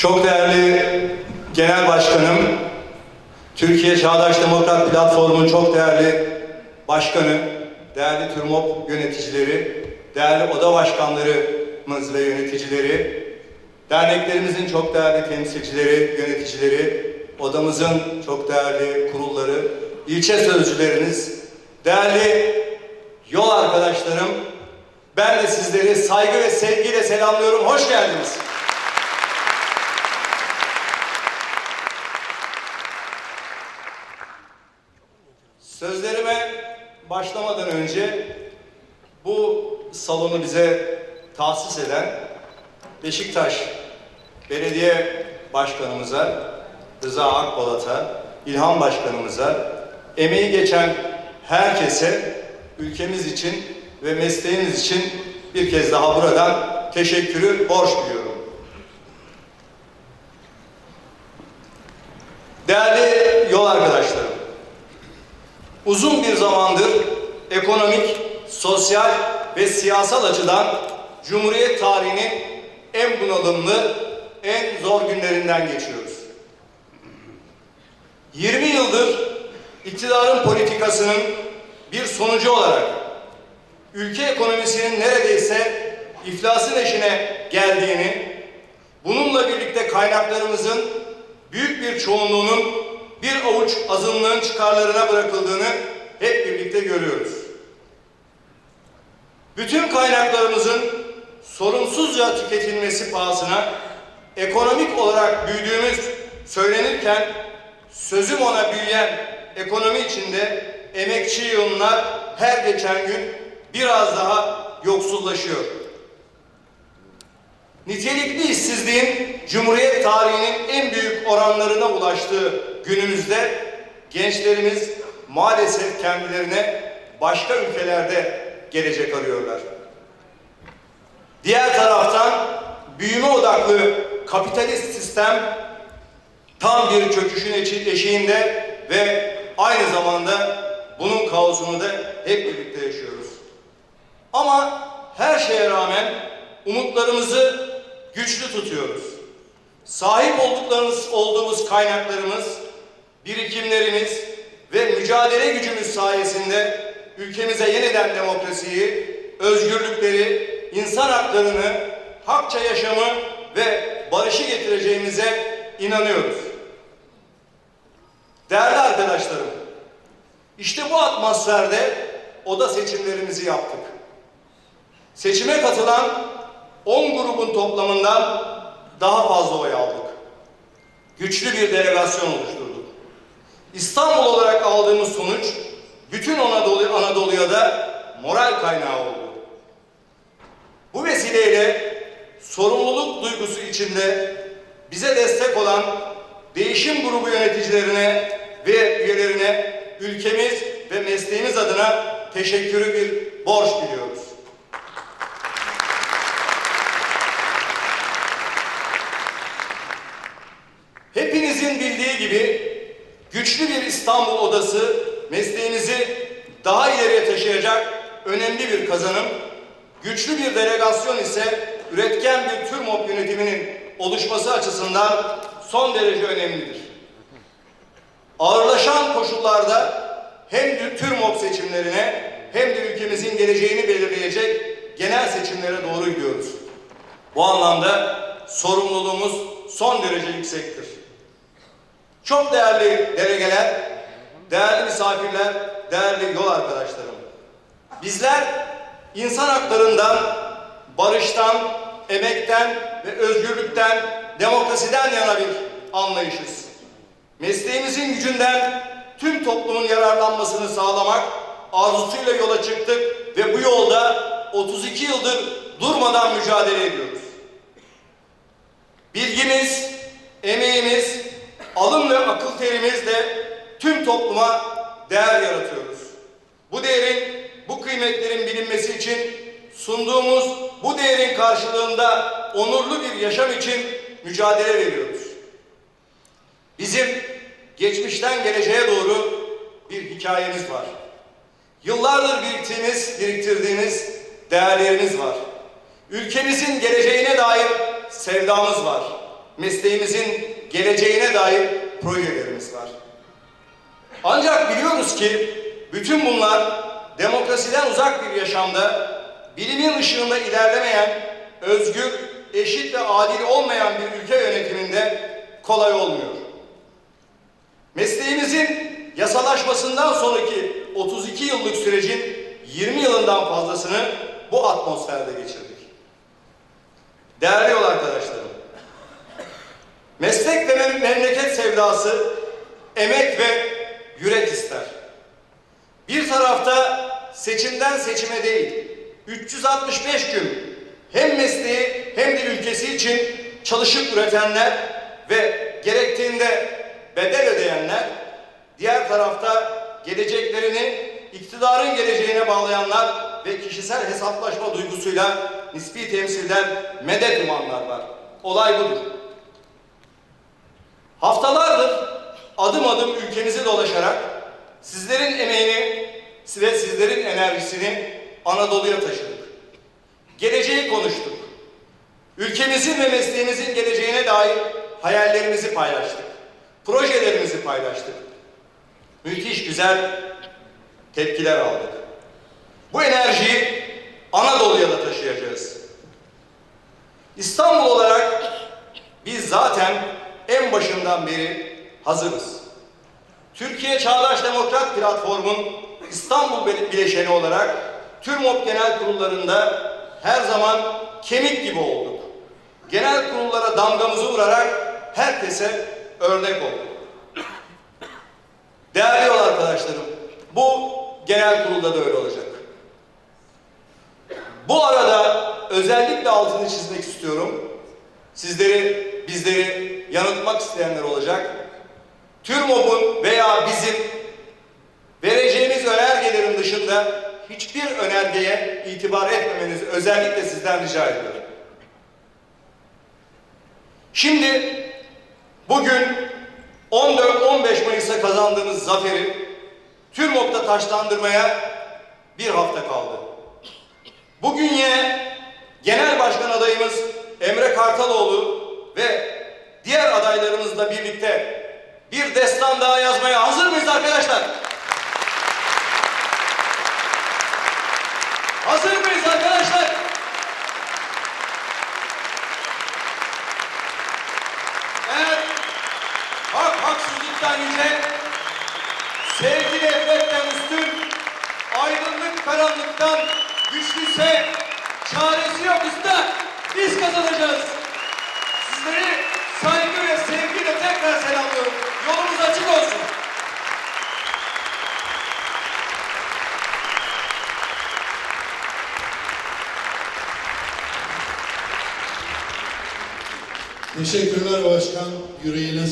Çok değerli Genel Başkanım, Türkiye Çağdaş Demokrat Platformu'nun çok değerli başkanı, değerli TÜRMOP yöneticileri, değerli oda başkanlarımız ve yöneticileri, derneklerimizin çok değerli temsilcileri, yöneticileri, odamızın çok değerli kurulları, ilçe sözcüleriniz, değerli yol arkadaşlarım, ben de sizleri saygı ve sevgiyle selamlıyorum. Hoş geldiniz. Sözlerime başlamadan önce bu salonu bize tahsis eden Beşiktaş Belediye Başkanımıza, Rıza Akbalat'a, İlhan Başkanımıza, emeği geçen herkese ülkemiz için ve mesleğimiz için bir kez daha buradan teşekkürü borç biliyorum. Değerli yol arkadaşlarım, uzun bir zamandır ekonomik, sosyal ve siyasal açıdan Cumhuriyet tarihinin en bunalımlı, en zor günlerinden geçiyoruz. 20 yıldır iktidarın politikasının bir sonucu olarak ülke ekonomisinin neredeyse iflasın eşine geldiğini, bununla birlikte kaynaklarımızın büyük bir çoğunluğunun bir avuç azınlığın çıkarlarına bırakıldığını hep birlikte görüyoruz. Bütün kaynaklarımızın sorumsuzca tüketilmesi pahasına ekonomik olarak büyüdüğümüz söylenirken sözüm ona büyüyen ekonomi içinde emekçi yığınlar her geçen gün biraz daha yoksullaşıyor. Nitelikli işsizliğin Cumhuriyet tarihinin en büyük oranlarına ulaştığı günümüzde gençlerimiz maalesef kendilerine başka ülkelerde gelecek arıyorlar. Diğer taraftan büyüme odaklı kapitalist sistem tam bir çöküşün eşi- eşiğinde ve aynı zamanda bunun kaosunu da hep birlikte yaşıyoruz. Ama her şeye rağmen umutlarımızı güçlü tutuyoruz. Sahip olduklarımız, olduğumuz kaynaklarımız, birikimlerimiz ve mücadele gücümüz sayesinde ülkemize yeniden demokrasiyi, özgürlükleri, insan haklarını, hakça yaşamı ve barışı getireceğimize inanıyoruz. Değerli arkadaşlarım, işte bu atmosferde oda seçimlerimizi yaptık. Seçime katılan 10 grubun toplamından daha fazla oy aldık. Güçlü bir delegasyon oluşturduk. İstanbul olarak aldığımız sonuç bütün Anadolu, Anadolu'ya da moral kaynağı oldu. Bu vesileyle sorumluluk duygusu içinde bize destek olan değişim grubu yöneticilerine ve üyelerine ülkemiz ve mesleğimiz adına teşekkürü bir borç biliyoruz. Hepinizin bildiği gibi güçlü bir İstanbul odası mesleğimizi daha ileriye taşıyacak önemli bir kazanım. Güçlü bir delegasyon ise üretken bir TÜRMOP yönetiminin oluşması açısından son derece önemlidir. Ağırlaşan koşullarda hem de TÜRMOP seçimlerine hem de ülkemizin geleceğini belirleyecek genel seçimlere doğru gidiyoruz. Bu anlamda sorumluluğumuz son derece yüksektir. Çok değerli delegeler, değerli misafirler, değerli yol arkadaşlarım. Bizler insan haklarından, barıştan, emekten ve özgürlükten, demokrasiden yana bir anlayışız. Mesleğimizin gücünden tüm toplumun yararlanmasını sağlamak arzusuyla yola çıktık ve bu yolda 32 yıldır durmadan mücadele ediyoruz. Bilgimiz, emeğimiz, akıl terimizle tüm topluma değer yaratıyoruz. Bu değerin, bu kıymetlerin bilinmesi için sunduğumuz bu değerin karşılığında onurlu bir yaşam için mücadele veriyoruz. Bizim geçmişten geleceğe doğru bir hikayemiz var. Yıllardır biriktirdiğiniz, biriktirdiğiniz değerlerimiz var. Ülkemizin geleceğine dair sevdamız var. mesleğimizin geleceğine dair projelerimiz var. Ancak biliyoruz ki bütün bunlar demokrasiden uzak bir yaşamda bilimin ışığında ilerlemeyen, özgür, eşit ve adil olmayan bir ülke yönetiminde kolay olmuyor. Mesleğimizin yasalaşmasından sonraki 32 yıllık sürecin 20 yılından fazlasını bu atmosferde geçirdik. Değerli yol arkadaşlarım, meslek ve mem- memleket sevdası emek ve yürek ister. Bir tarafta seçimden seçime değil, 365 gün hem mesleği hem de ülkesi için çalışıp üretenler ve gerektiğinde bedel ödeyenler, diğer tarafta geleceklerini iktidarın geleceğine bağlayanlar ve kişisel hesaplaşma duygusuyla nispi temsilden medet umanlar var. Olay budur. Haftalardır adım adım ülkemizi dolaşarak sizlerin emeğini ve sizlerin enerjisini Anadolu'ya taşıdık. Geleceği konuştuk. Ülkemizin ve mesleğimizin geleceğine dair hayallerimizi paylaştık. Projelerimizi paylaştık. Müthiş güzel tepkiler aldık. Bu enerjiyi Anadolu'ya da taşıyacağız. İstanbul olarak biz zaten en başından beri hazırız. Türkiye Çağdaş Demokrat Platform'un İstanbul Bile- bileşeni olarak TÜRMOP genel kurullarında her zaman kemik gibi olduk. Genel kurullara damgamızı vurarak herkese örnek olduk. Değerli yol arkadaşlarım, bu genel kurulda da öyle olacak. Bu arada özellikle altını çizmek istiyorum. Sizleri, bizleri yanıltmak isteyenler olacak. TÜRMOB'un veya bizim vereceğimiz önergelerin dışında hiçbir önergeye itibar etmemenizi özellikle sizden rica ediyorum. Şimdi bugün 14-15 Mayıs'a kazandığımız zaferi TÜRMOB'da taşlandırmaya bir hafta kaldı. Bugün yine Genel Başkan adayımız Emre Kartaloğlu birlikte bir destan daha yazmaya hazır mıyız arkadaşlar? Hazır mıyız arkadaşlar? Evet. Hak haksızlıktan yüce, sevgi nefretten üstün, aydınlık karanlıktan güçlüyse çaresi yok usta. Biz kazanacağız. Sizleri saygı ve sevgiyle Teşekkürler başkan. Yüreğine